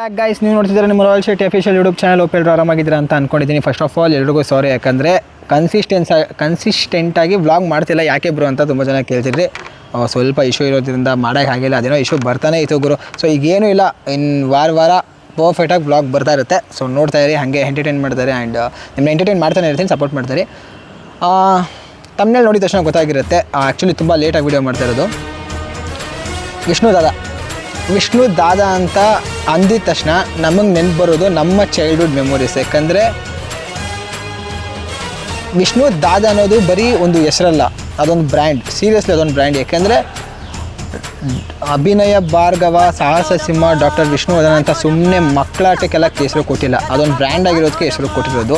Back guys ನೀವು ನೋಡ್ತಿದ್ರೆ ನಿಮ್ಮ Royal Shetty official YouTube channel open ಆರಾಮಾಗಿದ್ದೀರಾ ಅಂತ ಅನ್ಕೊಂಡಿದ್ದೀನಿ. ಫಸ್ಟ್ ಆಫ್ ಆಲ್ ಎಲ್ರಿಗೂ ಸಾರಿ ಯಾಕಂದರೆ ಕನ್ಸಿಸ್ಟೆನ್ಸ್ ಕನ್ಸಿಸ್ಟೆಂಟಾಗಿ ವ್ಲಾಗ್ ಮಾಡ್ತಿಲ್ಲ. ಯಾಕೆ ಬ್ರೋ ಅಂತ ತುಂಬ ಜನ ಕೇಳ್ತಿದ್ರಿ. ಸ್ವಲ್ಪ ಇಶ್ಯೂ ಇರೋದ್ರಿಂದ ಮಾಡೋಕ್ಕೆ ಆಗಿಲ್ಲ. ಅದೇನೋ ಇಶ್ಯೂ ಬರ್ತಾನೆ ಇತ್ತು ಗುರು. ಸೊ ಈಗೇನೂ ಇಲ್ಲ. ಇನ್ನು ವಾರ ವಾರ ಪರ್ಫೆಕ್ಟಾಗಿ ವ್ಲಾಗ್ ಬರ್ತಾ ಇರುತ್ತೆ. ಸೊ ನೋಡ್ತಾ ಇರಿ, ಹಾಗೆ ಎಂಟರ್ಟೈನ್ ಮಾಡ್ತಾರೆ ಆ್ಯಂಡ್ ನಿಮ್ಮನ್ನ ಎಂಟರ್ಟೈನ್ ಮಾಡ್ತಾನೆ ಇರ್ತೀನಿ ಸಪೋರ್ಟ್ ಮಾಡ್ತಾರೆ. ತಮ್ಮನೇಲಿ ನೋಡಿದ ತಕ್ಷಣ ಗೊತ್ತಾಗಿರುತ್ತೆ. ಆ್ಯಕ್ಚುಲಿ ತುಂಬ ಲೇಟಾಗಿ ವೀಡಿಯೋ ಮಾಡ್ತಾ ಇರೋದು. ವಿಷ್ಣು ದಾದ. ವಿಷ್ಣು ದಾದಾ ಅಂತ ಅಂದಿದ ತಕ್ಷಣ ನಮಗೆ ನೆನ್ಪು ಬರೋದು ನಮ್ಮ ಚೈಲ್ಡ್ಹುಡ್ ಮೆಮೊರೀಸ್ ಯಾಕಂದರೆ ವಿಷ್ಣು ದಾದ ಅನ್ನೋದು ಬರೀ ಒಂದು ಹೆಸರಲ್ಲ, ಅದೊಂದು ಬ್ರ್ಯಾಂಡ್ ಸೀರಿಯಸ್ಲಿ ಅದೊಂದು ಬ್ರ್ಯಾಂಡ್ ಯಾಕೆಂದರೆ ಅಭಿನಯ, ಭಾರ್ಗವ, ಸಾಹಸ ಸಿಂಹ ಡಾಕ್ಟರ್ ವಿಷ್ಣುವರ್ಧನ್ ಅಂತ ಸುಮ್ಮನೆ ಮಕ್ಕಳಾಟಕ್ಕೆಲ್ಲ ಹೆಸರು ಕೊಟ್ಟಿಲ್ಲ. ಅದೊಂದು ಬ್ರ್ಯಾಂಡ್ ಆಗಿರೋದಕ್ಕೆ ಹೆಸರು ಕೊಟ್ಟಿರೋದು.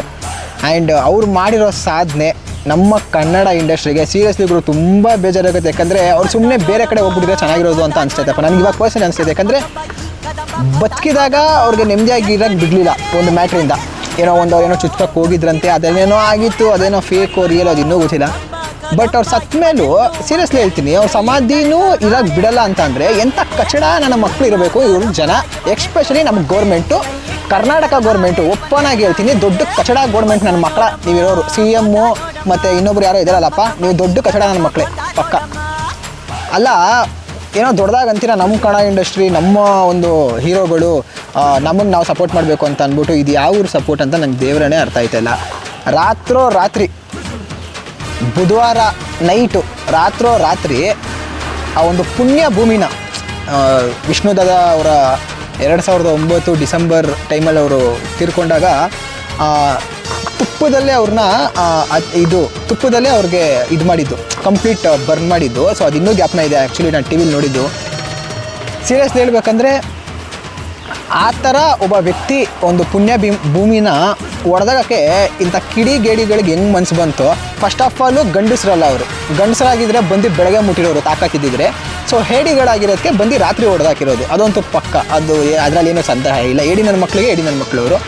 ಆ್ಯಂಡ್ ಅವ್ರು ಮಾಡಿರೋ ಸಾಧನೆ ನಮ್ಮ ಕನ್ನಡ ಇಂಡಸ್ಟ್ರಿಗೆ ಸೀರಿಯಸ್ಲಿ ಇವರು ತುಂಬ ಬೇಜಾರಾಗುತ್ತೆ. ಯಾಕಂದರೆ ಅವ್ರು ಸುಮ್ಮನೆ ಬೇರೆ ಕಡೆ ಹೋಗ್ಬಿಟ್ಟಿದ್ರೆ ಚೆನ್ನಾಗಿರೋದು ಅಂತ ಅನಿಸ್ತೈತಪ್ಪ ನನಗೆ ಇವಾಗ ಪರ್ಸನ್ ಅನಿಸ್ತೈತೆ. ಯಾಕಂದರೆ ಬದುಕಿದಾಗ ಅವ್ರಿಗೆ ನೆಮ್ಮದಿಯಾಗಿ ಇರೋಕ್ಕೆ ಬಿಡಲಿಲ್ಲ ಒಂದು ಮ್ಯಾಟ್ರಿಂದ ಏನೋ ಒಂದು ಅವ್ರೇನೋ ಚುಚ್ಚಕ್ಕೆ ಹೋಗಿದ್ರಂತೆ, ಅದೇನೇನೋ ಆಗಿತ್ತು, ಅದೇನೋ ಫೇಕ್ ರಿಯಲ್ ಅದು ಇನ್ನೂ ಗೊತ್ತಿಲ್ಲ. ಬಟ್ ಅವ್ರು ಸತ್ತ ಮೇಲೂ ಸೀರಿಯಸ್ಲಿ ಹೇಳ್ತೀನಿ, ಅವ್ರ ಸಮಾಧಿನೂ ಇರೋಕ್ಕೆ ಬಿಡಲ್ಲ ಅಂತ ಅಂದರೆ ಎಂಥ ಕಚಡ ನನ್ನ ಮಕ್ಕಳು ಇರಬೇಕು, ಇವ್ರ ಜನ ಎಕ್ಸ್ಪೆಷಲಿ ನಮ್ಮ ಗೌರ್ಮೆಂಟು ಕರ್ನಾಟಕ ಗೌರ್ಮೆಂಟು ಒಪ್ಪನಾಗಿ ಹೇಳ್ತೀನಿ, ದೊಡ್ಡ ಕಚಡ ಗೌರ್ಮೆಂಟ್ ನನ್ನ ಮಕ್ಕಳ. ನೀವಿರೋರು ಸಿ ಎಮ್ಮು ಮತ್ತು ಇನ್ನೊಬ್ರು ಯಾರೋ ಇದ್ದಾರಲ್ಲಪ್ಪ, ನೀವು ದೊಡ್ಡ ಕಚಡ ನನ್ನ ಮಕ್ಕಳೇ, ಪಕ್ಕ. ಅಲ್ಲ, ಏನೋ ದೊಡ್ಡದಾಗ ಅಂತೀರ ನಮ್ಮ ಕಣ ಇಂಡಸ್ಟ್ರಿ ನಮ್ಮ ಒಂದು ಹೀರೋಗಳು ನಮಗೆ ನಾವು ಸಪೋರ್ಟ್ ಮಾಡಬೇಕು ಅಂತ ಅಂದ್ಬಿಟ್ಟು ಇದು ಯಾವ ಊರು ಸಪೋರ್ಟ್ ಅಂತ ನಂಗೆ ದೇವರೇ ಅರ್ಥ ಆಯ್ತಾಯಿಲ್ಲ ರಾತ್ರೋ ರಾತ್ರಿ, ಬುಧವಾರ ನೈಟು ರಾತ್ರೋ ರಾತ್ರಿ ಆ ಒಂದು ಪುಣ್ಯ ಭೂಮಿನ ವಿಷ್ಣುದಾದ ಅವರ ಎರಡು ಸಾವಿರದ ಒಂಬತ್ತು ಡಿಸೆಂಬರ್ ಟೈಮಲ್ಲಿ ಅವರು ತೀರ್ಕೊಂಡಾಗ ತುಪ್ಪದಲ್ಲೇ ಅವ್ರನ್ನ ಇದು, ತುಪ್ಪದಲ್ಲೇ ಅವ್ರಿಗೆ ಇದು ಮಾಡಿದ್ದು, ಕಂಪ್ಲೀಟ್ ಬರ್ನ್ ಮಾಡಿದ್ದು. ಸೊ ಅದು ಇನ್ನೂ ಜ್ಞಾಪನ ಇದೆ ಆ್ಯಕ್ಚುಲಿ ನಾನು ಟಿ ವಿಲಿ ನೋಡಿದ್ದು. ಸೀರಿಯಸ್ಲಿ ಹೇಳ್ಬೇಕಂದ್ರೆ, ಆ ಥರ ಒಬ್ಬ ವ್ಯಕ್ತಿ ಒಂದು ಪುಣ್ಯ ಭೀಮ್, ಭೂಮಿನ ಒಡೆದಾಗಕ್ಕೆ ಇಂಥ ಕಿಡಿ ಗೇಡಿಗಳಿಗೆ ಹೆಂಗೆ ಮನ್ಸು ಬಂತು? ಫಸ್ಟ್ ಆಫ್ ಆಲು ಗಂಡಸರಲ್ಲ ಅವರು. ಗಂಡಸರಾಗಿದ್ದರೆ ಬಂದು ಬೆಳಗ್ಗೆ ಮುಟ್ಟಿರೋರು ತಾಕತ್ತಿದ್ದಿದ್ರೆ ಸೊ ಹೇಡಿಗಳಾಗಿರೋದಕ್ಕೆ ಬಂದು ರಾತ್ರಿ ಹೊಡೆದಾಕಿರೋದು. ಅದಂತೂ ಪಕ್ಕ. ಅದು ಅದರಲ್ಲಿ ಏನೂ ಸಂದೇಹ ಇಲ್ಲ. ಏಡಿ ನನ್ನ ಮಕ್ಕಳಿಗೆ ಏಡಿ ನನ್ನ ಮಕ್ಕಳವರು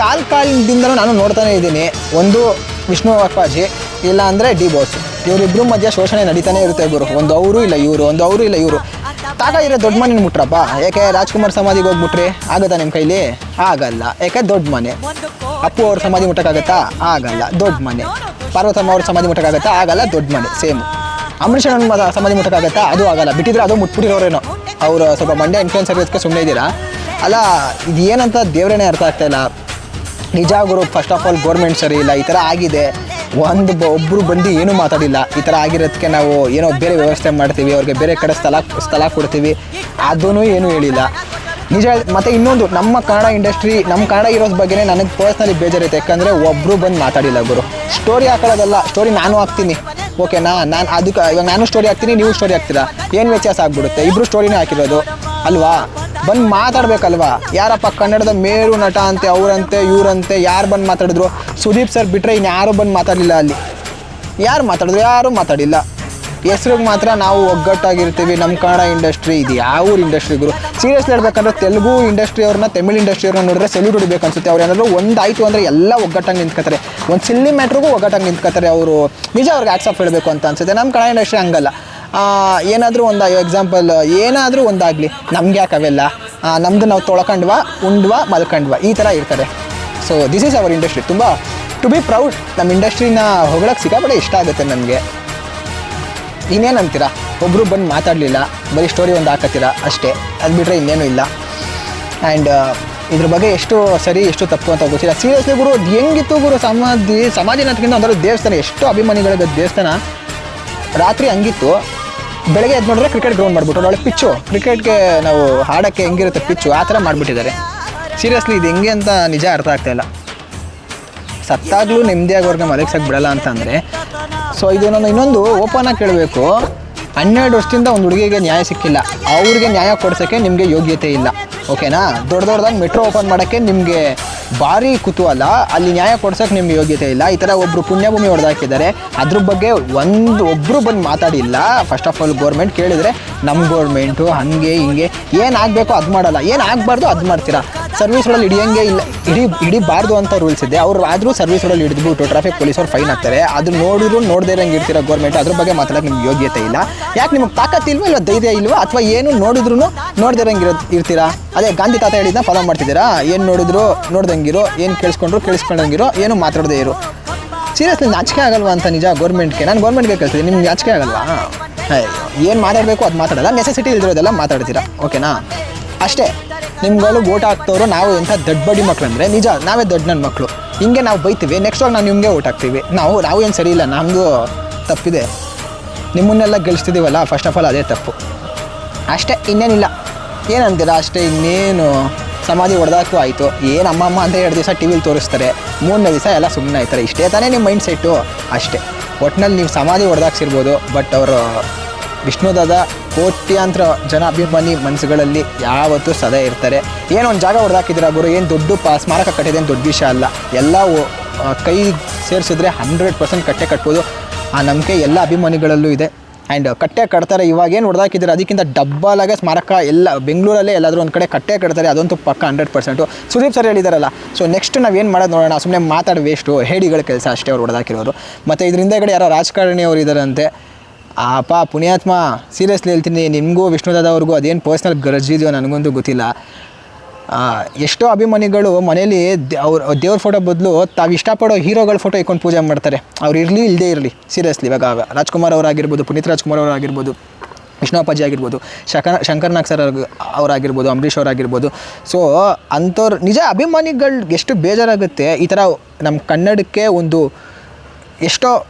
ಕಾಲ್ ಕಾಲಿಂದಲೂ ನಾನು ನೋಡ್ತಾನೆ ಇದ್ದೀನಿ. ಒಂದು ವಿಷ್ಣು ಅಪ್ಪಾಜಿ, ಇಲ್ಲ ಅಂದರೆ ಡಿ ಬಾಸ್. ಇವರಿಬ್ಬರು ಮಧ್ಯೆ ಶೋಷಣೆ ನಡೀತಾನೆ ಇರುತ್ತೆ ಗುರು. ಒಂದು ಅವರು, ಇಲ್ಲ ಇವರು, ಒಂದು ಅವರು, ಇಲ್ಲ ಇವರು. ತಾಗ ಇರೋ ದೊಡ್ಡ ಮನೆ ಮುಟ್ರಪ್ಪ? ಯಾಕೆ ರಾಜ್ಕುಮಾರ್ ಸಮಾಧಿಗೆ ಹೋಗ್ಬಿಟ್ರಿ? ಆಗುತ್ತಾ ನಿಮ್ಮ ಕೈಲಿ? ಆಗಲ್ಲ. ಯಾಕೆ ದೊಡ್ಡ ಮನೆ? ಅಪ್ಪು ಅವ್ರ ಸಮಾಧಿ ಮುಟ್ಟಕ್ಕಾಗತ್ತಾ? ಆಗಲ್ಲ. ದೊಡ್ಡ ಮನೆ. ಪಾರ್ವತಮ್ಮ ಅವ್ರ ಸಮಾಧಿ ಮುಟ್ಟಕ್ಕಾಗತ್ತಾ? ಆಗಲ್ಲ. ದೊಡ್ಡ ಮನೆ. ಸೇಮ್. ಅಂಬರೀಷನ್ ಮ- ಸಮಾಧಿ ಮುಟ್ಟಕ್ಕಾಗತ್ತಾ ಅದು ಆಗಲ್ಲ. ಬಿಟ್ಟಿದ್ರೆ ಅದು ಮುಟ್ಬಿಟ್ಟಿರೋರೇನೋ. ಅವರು ಸ್ವಲ್ಪ ಮಂಡ್ಯ ಇನ್ಫ್ಲೂಯೆನ್ಸ್ ಇರೋದಕ್ಕೆ ಸುಮ್ಮನೆ ಇದ್ದೀರಾ? ಅಲ್ಲ ಇದು ಏನಂತ ದೇವರೇನೇ ಅರ್ಥ ಆಗ್ತಾ ಇಲ್ಲ. ನಿಜ ಗುರು ಫಸ್ಟ್ ಆಫ್ ಆಲ್ ಗೌರ್ಮೆಂಟ್ ಸರಿ ಇಲ್ಲ, ಈ ಥರ ಆಗಿದೆ. ಒಂದು ಬ ಒಬ್ಬರು ಬಂದು ಏನೂ ಮಾತಾಡಿಲ್ಲ. ಈ ಥರ ಆಗಿರೋದಕ್ಕೆ ನಾವು ಏನೋ ಬೇರೆ ವ್ಯವಸ್ಥೆ ಮಾಡ್ತೀವಿ, ಅವ್ರಿಗೆ ಬೇರೆ ಕಡೆ ಸ್ಥಳ ಸ್ಥಳ ಕೊಡ್ತೀವಿ. ಅದೂ ಏನೂ ಹೇಳಿಲ್ಲ. ನಿಜ ಮತ್ತು ಮತ್ತೆ ಇನ್ನೊಂದು, ನಮ್ಮ ಕನ್ನಡ ಇಂಡಸ್ಟ್ರಿ ನಮ್ಮ ಕನ್ನಡ ಇರೋದ್ರ ಬಗ್ಗೆ ನನಗೆ ಪರ್ಸ್ನಲಿ ಬೇಜಾರೈತೆ ಯಾಕಂದರೆ ಒಬ್ಬರು ಬಂದು ಮಾತಾಡಿಲ್ಲ ಗುರು. ಸ್ಟೋರಿ ಹಾಕೋದಲ್ಲ ಸ್ಟೋರಿ ನಾನು ಹಾಕ್ತೀನಿ. ಓಕೆನಾ ನಾನು ಅದಕ್ಕೆ ಇವಾಗ ನಾನು ಸ್ಟೋರಿ ಹಾಕ್ತೀನಿ, ನೀವು ಸ್ಟೋರಿ ಹಾಕ್ತೀರಾ? ಏನು ವ್ಯತ್ಯಾಸ ಆಗ್ಬಿಡುತ್ತೆ? ಇಬ್ಬರು ಸ್ಟೋರಿನೇ ಹಾಕಿರೋದು. ಅಲ್ವಾ? ಬಂದು ಮಾತಾಡಬೇಕಲ್ವಾ? ಯಾರಪ್ಪ ಕನ್ನಡದ ಮೇರು ನಟ ಅಂತೆ, ಅವರಂತೆ, ಇವರಂತೆ, ಯಾರು ಬಂದು ಮಾತಾಡಿದ್ರು? ಸುದೀಪ್ ಸರ್ ಬಿಟ್ಟರೆ ಇನ್ನು ಯಾರೂ ಬಂದು ಮಾತಾಡಲಿಲ್ಲ ಅಲ್ಲಿ? ಯಾರು ಮಾತಾಡಿದ್ರು? ಯಾರೂ ಮಾತಾಡಿಲ್ಲ. ಹೆಸ್ರಿಗೆ ಮಾತ್ರ ನಾವು ಒಗ್ಗಟ್ಟಾಗಿರ್ತೀವಿ. ನಮ್ಮ ಕನ್ನಡ ಇಂಡಸ್ಟ್ರಿ ಇದು ಯಾವ ಊರು ಇಂಡಸ್ಟ್ರಿ ಗುರು? ಸೀರಿಯಸ್ಲಿ ಹೇಳ್ಬೇಕಂದ್ರೆ ತೆಲುಗು ಇಂಡಸ್ಟ್ರಿ ಅವ್ರನ್ನ, ತಮಿಳ್ ಇಂಡಸ್ಟ್ರಿ ಅವ್ರನ್ನ ನೋಡಿದ್ರೆ ಸೆಲ್ಯೂಟ್ ಹೊಡಿಬೇಕು ಅನ್ಸುತ್ತೆ ಅವ್ರು ಒಂದು ಆಯಿತು ಅಂದರೆ ಎಲ್ಲ ಒಗ್ಗಟ್ಟಾಗಿ ನಿಂತ್ಕೋತಾರೆ. ಒಂದು ಸಿಲ್ಲಿ ಮ್ಯಾಟ್ರಿಗೂ ಒಗ್ಗಟ್ಟಾಗಿ ನಿಂತ್ಕೋತಾರೆ ಅವರು. ನಿಜ ಅವ್ರಿಗೆ ಆಫ್ ಹೇಳಬೇಕು ಅಂತ ಅನ್ಸುತ್ತೆ. ನಮ್ಮ ಕನ್ನಡ ಇಂಡಸ್ಟ್ರಿ ಹಂಗಲ್ಲ. ಏನಾದರೂ ಒಂದು ಎಕ್ಸಾಂಪಲ್ ಏನಾದರೂ ಒಂದಾಗಲಿ. ನಮ್ಗೆ ಯಾಕೆ ಅವೆಲ್ಲ? ನಮ್ದು ನಾವು ತೊಳ್ಕೊಂಡ್ವಾ, ಉಂಡ್ವ, ಮಲ್ಕೊಂಡ್ವಾ. ಈ ಥರ ಇರ್ತಾರೆ so this is our industry ತುಂಬ ಟು ಬಿ ಪ್ರೌಡ್ ನಮ್ಮ ಇಂಡಸ್ಟ್ರಿನ ಹೊಗಳಕ್ಕೆ ಸಿಕ್ಕಾಪಟ್ಟೆ ಇಷ್ಟ ಆಗುತ್ತೆ ನನಗೆ ಇನ್ನೇನು ಅಂತೀರಾ ಒಬ್ಬರು ಬಂದು ಮಾತಾಡಲಿಲ್ಲ, ಬರೀ ಸ್ಟೋರಿ ಒಂದು ಹಾಕತ್ತೀರ? ಅಷ್ಟೇ. ಅದು ಬಿಟ್ಟರೆ ಇನ್ನೇನು ಇಲ್ಲ. ಆ್ಯಂಡ್ ಇದ್ರ ಬಗ್ಗೆ ಎಷ್ಟು ಸರಿ, ಎಷ್ಟು ತಪ್ಪು ಅಂತ ಗೊತ್ತಿಲ್ಲ. ಸೀರಿಯಸ್ಲಿ ಗುರು, ಅದು ಹೆಂಗಿತ್ತು ಗುರು ಸಮಾಧಿ? ಸಮಾಧಿನಾಥಕ್ಕಿಂತ ಒಂದರ ದೇವಸ್ಥಾನ, ಎಷ್ಟು ಅಭಿಮಾನಿಗಳಿದ್ದ ದೇವಸ್ಥಾನ. ರಾತ್ರಿ ಹಂಗಿತ್ತು. ಬೆಳಗ್ಗೆ ಎದ್ದು ನೋಡಿದ್ರೆ ಕ್ರಿಕೆಟ್ ಗ್ರೌಂಡ್ ಮಾಡಿಬಿಟ್ಟು ಒಳ್ಳೆ ಪಿಚ್ಚು ಕ್ರಿಕೆಟ್ಗೆ ನಾವು ಆಡೋಕ್ಕೆ ಹೆಂಗಿರುತ್ತೆ ಪಿಚ್ಚು ಆ ಥರ ಮಾಡಿಬಿಟ್ಟಿದ್ದಾರೆ. ಸೀರಿಯಸ್ಲಿ ಇದು ಹೆಂಗೆ ಅಂತ ನಿಜ ಅರ್ಥ ಆಗ್ತಾ ಇಲ್ಲ. ಸತ್ತಾಗ್ಲೂ ನೆಮ್ಮದಿಯಾಗಿ ಮಲಗಿಸೋಕೆ ಬಿಡಲ್ಲ ಅಂತಂದರೆ ಸೊ ಇದು ನಾನು ಇನ್ನೊಂದು ಓಪನ್ ಕೇಳಬೇಕು. ಹನ್ನೆರಡು ವರ್ಷದಿಂದ ಒಂದು ಹುಡುಗಿಗೆ ನ್ಯಾಯ ಸಿಕ್ಕಿಲ್ಲ. ಅವ್ರಿಗೆ ನ್ಯಾಯ ಕೊಡ್ಸೋಕ್ಕೆ ನಿಮಗೆ ಯೋಗ್ಯತೆ ಇಲ್ಲ. ಓಕೆನಾ ದೊಡ್ಡ ದೊಡ್ಡದಾಗಿ ಮೆಟ್ರೋ ಓಪನ್ ಮಾಡೋಕ್ಕೆ ನಿಮಗೆ ಭಾರಿ ಕುತೂಹಲ. ಅಲ್ಲಿ ನ್ಯಾಯ ಕೊಡ್ಸೋಕ್ಕೆ ನಿಮ್ಗೆ ಯೋಗ್ಯತೆ ಇಲ್ಲ. ಈ ಥರ ಒಬ್ಬರು ಪುಣ್ಯಭೂಮಿ ಹೊಡೆದಾಕಿದ್ದಾರೆ. ಅದ್ರ ಬಗ್ಗೆ ಒಂದು ಒಬ್ಬರು ಬಂದು ಮಾತಾಡಿಲ್ಲ. ಫಸ್ಟ್ ಆಫ್ ಆಲ್ ಗೋರ್ಮೆಂಟ್ ಕೇಳಿದರೆ ನಮ್ಮ ಗೋರ್ಮೆಂಟು ಹಾಗೆ ಹಿಂಗೆ. ಏನಾಗಬೇಕೋ ಅದು ಮಾಡಲ್ಲ. ಏನಾಗಬಾರ್ದು ಅದು ಮಾಡ್ತೀರಾ? ಸರ್ವಿಸ್ ರೋಡಲ್ಲಿ ಹಿಡಿಯಂಗೆ ಇಲ್ಲ. ಇಡಿ ಹಿಡಿಬಾರ್ದು ಅಂತ ರೂಲ್ಸ್ ಇದೆ. ಅವ್ರು ಆದರೂ ಸರ್ವಿಸ್ ರೋಡಲ್ಲಿ ಹಿಡಿದ್ಬಿಟ್ಟು ಟ್ರಾಫಿಕ್ ಪೊಲೀಸರು ಫೈನ್ ಹಾಕ್ತಾರೆ ಅದು ನೋಡಿದ್ರು, ನೋಡದೇ ಇರಂಗೆ ಇರ್ತೀರ ಗೌರ್ಮೆಂಟ್ ಅದ್ರ ಬಗ್ಗೆ ಮಾತಾಡೋಕೆ ನಿಮ್ಗೆ ಯೋಗ್ಯತೆ ಇಲ್ಲ. ಯಾಕೆ ನಿಮಗೆ ತಾಕತ್ ಇಲ್ವಾ ಇಲ್ಲ ಧೈರ್ಯ ಇಲ್ವಾ ಅಥವಾ ಏನು ನೋಡಿದ್ರು ನೋಡದೇ ಇರಂಗೆ ಇರೋ ಇರ್ತೀರಾ? ಅದೇ ಗಾಂಧಿ ತಾತ ಹೇಳಿದ್ನ ಫಾಲೋ ಮಾಡ್ತಿದ್ದೀರಾ? ಏನು ನೋಡಿದ್ರು ನೋಡ್ದಂಗಿರೋ, ಏನು ಕೇಳಿಸ್ಕೊಂಡ್ರು ಕೇಳಿಸ್ಕೊಂಡಂಗಿರೋ, ಏನು ಮಾತಾಡದೇ ಇರು. ಸೀರಿಯಸ್ಲಿ ನಾಚಿಕೆ ಆಗಲ್ವಾ ಅಂತ ನಿಜ ಗೌರ್ಮೆಂಟ್ಗೆ ನಾನು ಗೌರ್ಮೆಂಟ್ಗೆ ಕೇಳ್ತೀನಿ ನಿಮ್ಗೆ ನಾಚಿಕೆ ಆಗಲ್ವಾ? ಏನು ಮಾತಾಡಬೇಕು ಅದು ಮಾತಾಡಲ್ಲ. ನೆಸೆಸಿಟಿ ಇಲ್ದಿರೋದೆಲ್ಲ ಮಾತಾಡ್ತೀರಾ. ಓಕೆನಾ ಅಷ್ಟೇ. ನಿಮ್ಗಳು ಓಟ್ ಹಾಕ್ತವ್ರು, ನಾವು ಎಂಥ ದೊಡ್ಡ ಬಡಿ ಮಕ್ಳು ಅಂದರೆ ನಿಜ, ನಾವೇ ದೊಡ್ಡ ನನ್ನ ಮಕ್ಕಳು ಹಿಂಗೆ ನಾವು ಬೈತೀವಿ ನೆಕ್ಸ್ಟ್ ನಾವು ನಿಮಗೆ ಓಟ್ ಹಾಕ್ತೀವಿ. ನಾವು ನಾವು ಏನು ಸರಿ ಇಲ್ಲ ನಮ್ಮದು ತಪ್ಪಿದೆ. ನಿಮ್ಮನ್ನೆಲ್ಲ ಗೆಲ್ಲಿಸ್ತಿದ್ದೀವಲ್ಲ ಫಸ್ಟ್ ಆಫ್ ಆಲ್ ಅದೇ ತಪ್ಪು. ಅಷ್ಟೇ, ಇನ್ನೇನಿಲ್ಲ. ಏನಂತೀರಾ ಅಷ್ಟೇ, ಇನ್ನೇನು? ಸಮಾಧಿ ಹೊಡೆದಾಕು ಆಯಿತು. ಏನು ಅಮ್ಮಮ್ಮ ಅಂತ ಎರಡು ದಿವಸ ಟಿ ವಿಲಿ ತೋರಿಸ್ತಾರೆ. ಮೂರನೇ ದಿವಸ ಎಲ್ಲ ಸುಮ್ಮನೆ ಆಯ್ತಾರೆ. ಇಷ್ಟೇ ತಾನೇ ನಿಮ್ಮ ಮೈಂಡ್ ಸೆಟ್ಟು ಅಷ್ಟೇ. ಒಟ್ನಲ್ಲಿ ನೀವು ಸಮಾಧಿ ಹೊಡೆದಾಕ್ಸಿರ್ಬೋದು ಬಟ್ ಅವರು ವಿಷ್ಣುದಾದ ಕೋಟ್ಯಾಂತರ ಜನ ಅಭಿಮಾನಿ ಮನಸ್ಸುಗಳಲ್ಲಿ ಯಾವತ್ತೂ ಸದಾ ಇರ್ತಾರೆ. ಏನೊಂದು ಜಾಗ ಹೊಡೆದಾಕಿದ್ದೀರಾ ಗುರು? ಏನು ದೊಡ್ಡ ಪ ಸ್ಮಾರಕ ಕಟ್ಟಿದೆ ಏನು ದೊಡ್ಡ ವಿಷಯ ಅಲ್ಲ. ಎಲ್ಲ ಕೈ ಸೇರಿಸಿದ್ರೆ ಹಂಡ್ರೆಡ್ ಪರ್ಸೆಂಟ್ ಕಟ್ಟೆ ಕಟ್ಬೋದು. ಆ ನಂಬಿಕೆ ಎಲ್ಲ ಅಭಿಮಾನಿಗಳಲ್ಲೂ ಇದೆ. ಆ್ಯಂಡ್ ಕಟ್ಟೆ ಕಟ್ತಾರೆ. ಇವಾಗ ಏನು ಹೊಡೆದಾಕಿದ್ದಾರೆ? ಅದಕ್ಕಿಂತ ಡಬ್ಬಲಾಗೆ ಸ್ಮಾರಕ ಎಲ್ಲ ಬೆಂಗಳೂರಲ್ಲೇ ಎಲ್ಲಾದರೂ ಒಂದು ಕಡೆ ಕಟ್ಟೆ ಕಟ್ತಾರೆ. ಅದಂತೂ ಪಕ್ಕ ಹಂಡ್ರೆಡ್ ಪರ್ಸೆಂಟು ಸುದೀಪ್ ಸರ್ ಹೇಳಿದಾರಲ್ಲ. ಸೊ ನೆಕ್ಸ್ಟ್ ನಾವು ಏನು ಮಾಡೋದು ನೋಡೋಣ. ಸುಮ್ಮನೆ ಮಾತಾಡಿ ವೇಸ್ಟು ಹೇಡಿಗಳ ಕೆಲಸ ಅಷ್ಟೇ ಅವ್ರು ಹೊಡೆದಾಕಿರೋರು ಮತ್ತು ಇದರಿಂದ ಕಡೆ ಯಾರೋ ರಾಜಕಾರಣಿ ಅವರು ಇದ್ದಾರಂತೆ ಅಪ್ಪ, ಪುಣ್ಯಾತ್ಮ ಸೀರಿಯಸ್ಲಿ ಹೇಳ್ತೀನಿ, ನಿಮಗೂ ವಿಷ್ಣುದಾದ ಅವ್ರಿಗೂ ಅದೇನು ಪರ್ಸ್ನಲ್ ಗರ್ಜಿದೆಯೋ ನನಗಂತೂ ಗೊತ್ತಿಲ್ಲ. ಎಷ್ಟೋ ಅಭಿಮಾನಿಗಳು ಮನೇಲಿ ಅವ್ರ, ದೇವ್ರ ಫೋಟೋ ಬದಲು ತಾವು ಇಷ್ಟಪಡೋ ಹೀರೋಗಳ ಫೋಟೋ ಇಕ್ಕೊಂಡು ಪೂಜೆ ಮಾಡ್ತಾರೆ. ಅವ್ರು ಇರಲಿ ಇಲ್ಲದೇ ಇರಲಿ ಸೀರಿಯಸ್ಲಿ ಇವಾಗ ರಾಜ್ಕುಮಾರ್ ಅವರಾಗಿರ್ಬೋದು, ಪುನೀತ್ ರಾಜ್ಕುಮಾರ್ ಅವರಾಗಿರ್ಬೋದು, ವಿಷ್ಣು ಅಪ್ಪಾಜಿ ಆಗಿರ್ಬೋದು, ಶಕ ಶಂಕರ್ನಾಗ್ ಸರ್ ಅವ್ರ್- ಅವರಾಗಿರ್ಬೋದು, ಅಂಬರೀಷ್ ಅವರಾಗಿರ್ಬೋದು. ಸೊ ಅಂಥವ್ರು ನಿಜ ಅಭಿಮಾನಿಗಳು ಎಷ್ಟು ಬೇಜಾರಾಗುತ್ತೆ? ಈ ಥರ ನಮ್ಮ ಕನ್ನಡಕ್ಕೆ ಒಂದು ಎಷ್ಟೋ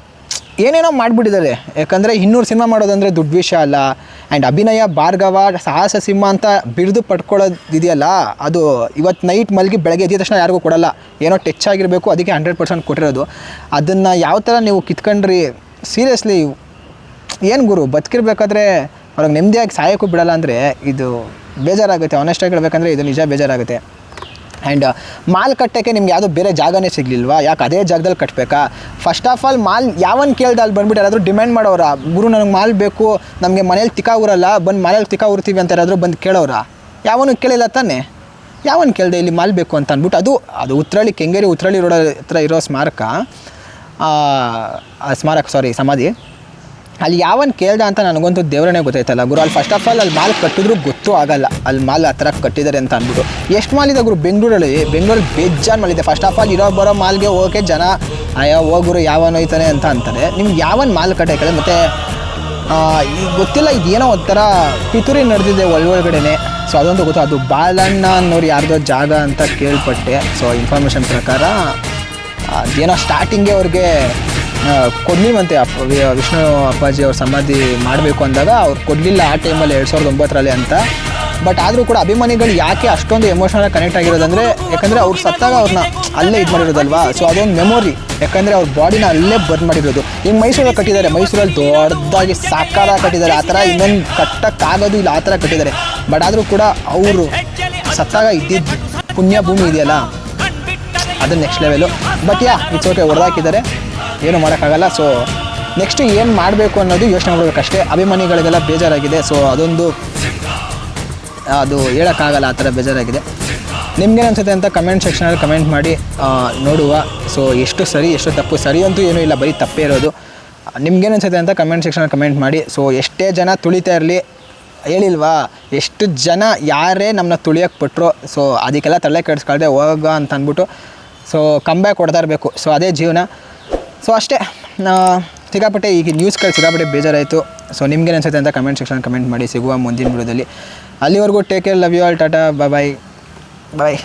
ಏನೇನೋ ಮಾಡಿಬಿಟ್ಟಿದ್ದಾರೆ. ಯಾಕಂದರೆ ಇನ್ನೂರು ಸಿನಿಮಾ ಮಾಡೋದಂದರೆ ದುಡ್ಡು ವಿಷಯ ಅಲ್ಲ. ಆ್ಯಂಡ್ ಅಭಿನಯ, ಭಾರ್ಗವ, ಸಾಹಸ ಸಿಂಹ ಅಂತ ಬಿರಿದು ಪಡ್ಕೊಳ್ಳೋದಿದೆಯಲ್ಲ, ಅದು ಇವತ್ತು ನೈಟ್ ಮಲಗಿ ಬೆಳಗ್ಗೆ ಎದ್ದ ತಕ್ಷಣ ಯಾರಿಗೂ ಕೊಡಲ್ಲ. ಏನೋ ಟಚ್ ಆಗಿರಬೇಕು, ಅದಕ್ಕೆ ಹಂಡ್ರೆಡ್ ಪರ್ಸೆಂಟ್ ಕೊಟ್ಟಿರೋದು. ಅದನ್ನು ಯಾವ ಥರ ನೀವು ಕಿತ್ಕೊಂಡ್ರಿ ಸೀರಿಯಸ್ಲಿ ಏನು ಗುರು, ಬದುಕಿರ್ಬೇಕಾದ್ರೆ ಅವ್ರಿಗೆ ನೆಮ್ಮದಿಯಾಗಿ ಸಾಯೋಕ್ಕೂ ಬಿಡಲ್ಲ ಅಂದರೆ ಇದು ಬೇಜಾರಾಗುತ್ತೆ. ಆನೆಸ್ಟಾಗಿ ಹೇಳ್ಬೇಕಂದ್ರೆ ಇದು ನಿಜ ಬೇಜಾರಾಗುತ್ತೆ. ಆ್ಯಂಡ್ ಮಾಲ್ ಕಟ್ಟೋಕ್ಕೆ ನಿಮ್ಗೆ ಯಾವುದೋ ಬೇರೆ ಜಾಗನೇ ಸಿಗಲಿಲ್ವಾ? ಯಾಕೆ ಅದೇ ಜಾಗದಲ್ಲಿ ಕಟ್ಟಬೇಕಾ ಫಸ್ಟ್ ಆಫ್ ಆಲ್ ಮಾಲ್ ಯಾವನ್ ಕೇಳ್ದೆ ಅಲ್ಲಿ ಬಂದ್ಬಿಟ್ಟು ಯಾರಾದರೂ ಡಿಮ್ಯಾಂಡ್ ಮಾಡೋರ? ಗುರು ನನಗೆ ಮಾಲ್ ಬೇಕು, ನಮಗೆ ಮನೇಲಿ ತಿಕ್ಕ ಊರಲ್ಲ, ಬಂದು ಮನೇಲಿ ತಿಕ್ಕ ಊರ್ತೀವಿ ಅಂತ ಯಾರಾದರೂ ಬಂದು ಕೇಳೋರ? ಯಾವನು ಕೇಳಿಲ್ಲ ತಾನೇ? ಯಾವನ್ ಕೇಳಿದೆ ಇಲ್ಲಿ ಮಾಲ್ ಬೇಕು ಅಂತ ಅಂದ್ಬಿಟ್ಟು ಅದು ಅದು ಉತ್ರಳ್ಳಿ ಕೆಂಗೇರಿ ಉತ್ರಳ್ಳಿ ರೋಡ ಹತ್ರ ಇರೋ ಸ್ಮಾರಕ. ಸ್ಮಾರಕ ಸಾರಿ ಸಮಾಧಿ. ಅಲ್ಲಿ ಯಾವನ್ ಕೇಳ್ದ ಅಂತ ನನಗಂತೂ ದೇವ್ರನೇ ಗೊತ್ತಾಯ್ತಲ್ಲ. ಗುರು, ಅಲ್ಲಿ ಫಸ್ಟ್ ಆಫ್ ಆಲ್ ಅಲ್ಲಿ ಮಾಲ್ ಕಟ್ಟಿದ್ರು ಗೊತ್ತೂ ಆಗಲ್ಲ. ಅಲ್ಲಿ ಮಾಲ್ ಆ ಥರ ಕಟ್ಟಿದ್ದಾರೆ ಅಂತ ಅಂದ್ಬಿಟ್ಟು. ಎಷ್ಟು ಮಾಲ್ ಇದೆ ಗುರು? ಬೆಂಗಳೂರಲ್ಲಿ. ಬೆಂಗಳೂರಲ್ಲಿ ಬೇಜಾನ್ ಮಾಲ್ ಫಸ್ಟ್ ಆಫ್ ಆಲ್ ಇರೋ ಬರೋ ಮಾಲ್ಗೆ ಹೋಗೋಕೆ ಜನ, ಅಯ್ಯೋ ಹೋಗುರು ಯಾವನ್ ಹೋಯ್ತಾನೆ ಅಂತ ಅಂತಾರೆ. ನಿಮ್ಗೆ ಯಾವನ್ ಮಾಲ್ ಕಟ್ಟಕ್ಕೆ ಮತ್ತು ಗೊತ್ತಿಲ್ಲ, ಇದೇನೋ ಒಂಥರ ಪಿತೂರಿ ನಡೆದಿದೆ ಒಳಗಡೆನೆ. ಸೊ ಅದೊಂದು ಗೊತ್ತು. ಅದು ಬಾಲಣ್ಣ ಅನ್ನೋರು ಯಾರ್ದೋ ಜಾಗ ಅಂತ ಕೇಳ್ಪಟ್ಟೆ. ಸೊ ಇನ್ಫಾರ್ಮೇಷನ್ ಪ್ರಕಾರ, ಅದೇನೋ ಸ್ಟಾರ್ಟಿಂಗೇ ಅವ್ರಿಗೆ ಕೊಡ್ಲಿವಂತೆ ಅಪ್ಪ ವಿಷ್ಣು ಅಪ್ಪಾಜಿ ಅವ್ರ ಸಮಾಧಿ ಮಾಡಬೇಕು ಅಂದಾಗ ಅವ್ರು ಕೊಡಲಿಲ್ಲ ಆ ಟೈಮಲ್ಲಿ ಎರಡು ಸಾವಿರದ ಒಂಬತ್ತರಲ್ಲಿ ಅಂತ. ಬಟ್ ಆದರೂ ಕೂಡ ಅಭಿಮಾನಿಗಳು ಯಾಕೆ ಅಷ್ಟೊಂದು ಎಮೋಷನಲ್ ಕನೆಕ್ಟ್ ಆಗಿರೋದಂದರೆ, ಯಾಕಂದರೆ ಅವ್ರು ಸತ್ತಾಗ ಅವ್ರನ್ನ ಅಲ್ಲೇ ಇದು ಮಾಡಿರೋದಲ್ವಾ? ಸೊ ಅದೊಂದು ಮೆಮೊರಿ ಯಾಕಂದರೆ ಅವ್ರ ಬಾಡಿನ ಅಲ್ಲೇ ಬರ್ನ್ ಮಾಡಿರೋದು. ಈಗ ಮೈಸೂರಲ್ಲಿ ಕಟ್ಟಿದ್ದಾರೆ. ಮೈಸೂರಲ್ಲಿ ದೊಡ್ಡದಾಗಿ ಸಾಕಾರ ಕಟ್ಟಿದ್ದಾರೆ. ಆ ಥರ ಇನ್ನೊಂದು ಕಟ್ಟಕ್ಕಾಗೋದು ಇಲ್ಲ, ಆ ಥರ ಕಟ್ಟಿದ್ದಾರೆ. ಬಟ್ ಆದರೂ ಕೂಡ ಅವರು ಸತ್ತಾಗ ಇದ್ದಿದ್ದು ಪುಣ್ಯ ಭೂಮಿ ಇದೆಯಲ್ಲ? ಅದು next level but yeah it's okay ಹೊಡೆದಾಕಿದ್ದಾರೆ ಏನು ಮಾಡೋಕ್ಕಾಗಲ್ಲ. ಸೊ ನೆಕ್ಸ್ಟ್ ಏನು ಮಾಡಬೇಕು ಅನ್ನೋದು ಯೋಚನೆ ಮಾಡಬೇಕಷ್ಟೇ. ಅಭಿಮಾನಿಗಳಿಗೆಲ್ಲ ಬೇಜಾರಾಗಿದೆ. ಸೊ ಅದೊಂದು, ಅದು ಹೇಳೋಕ್ಕಾಗಲ್ಲ ಆ ಥರ ಬೇಜಾರಾಗಿದೆ. ನಿಮ್ಗೇನು ಅನ್ಸುತ್ತೆ ಅಂತ ಕಮೆಂಟ್ ಸೆಕ್ಷನಲ್ಲಿ ಕಮೆಂಟ್ ಮಾಡಿ ನೋಡುವ. ಸೊ ಎಷ್ಟು ಸರಿ, ಎಷ್ಟು ತಪ್ಪು, ಸರಿ ಅಂತೂ ಏನೂ ಇಲ್ಲ. ಬರೀ ತಪ್ಪೇ ಇರೋದು. ನಿಮ್ಗೇನು ಅನ್ಸುತ್ತೆ ಅಂತ ಕಮೆಂಟ್ ಸೆಕ್ಷನಲ್ಲಿ ಕಮೆಂಟ್ ಮಾಡಿ. ಸೊ ಎಷ್ಟೇ ಜನ ತುಳಿತಾ ಇರಲಿ, ಹೇಳಿಲ್ವಾ? ಎಷ್ಟು ಜನ ಯಾರೇ ನಮ್ಮನ್ನ ತುಳಿಯೋಕೆ ಪಟ್ಟರು ಸೊ ಅದಕ್ಕೆಲ್ಲ ತಲೆ ಕೆಡಿಸ್ಕೊಳ್ದೆ ಹೋಗ ಅಂತ ಅಂದ್ಬಿಟ್ಟು ಸೊ ಕಂಬ್ಯಾಕ್ ಕೊಡ್ತಾ ಇರಬೇಕು ಸೊ ಅದೇ ಜೀವನ. ಸೊ ಅಷ್ಟೇ ಸಿಗಾಪಟ್ಟೆ ಈಗ ನ್ಯೂಸ್ ನ್ಯೂಸ್ಗಳು ಸಿಗಾಪಟ್ಟೆ ಬೇಜಾರಾಯಿತು. ಸೊ ನಿಮ್ಗೇನು ಅನಿಸುತ್ತೆ ಅಂತ ಕಮೆಂಟ್ ಸೆಕ್ಷನ್ ಕಮೆಂಟ್ ಮಾಡಿ, ಸಿಗುವ ಮುಂದಿನ ವಿಡಿಯೋದಲ್ಲಿ ಅಲ್ಲಿವರೆಗೂ take care love you all tata bye bye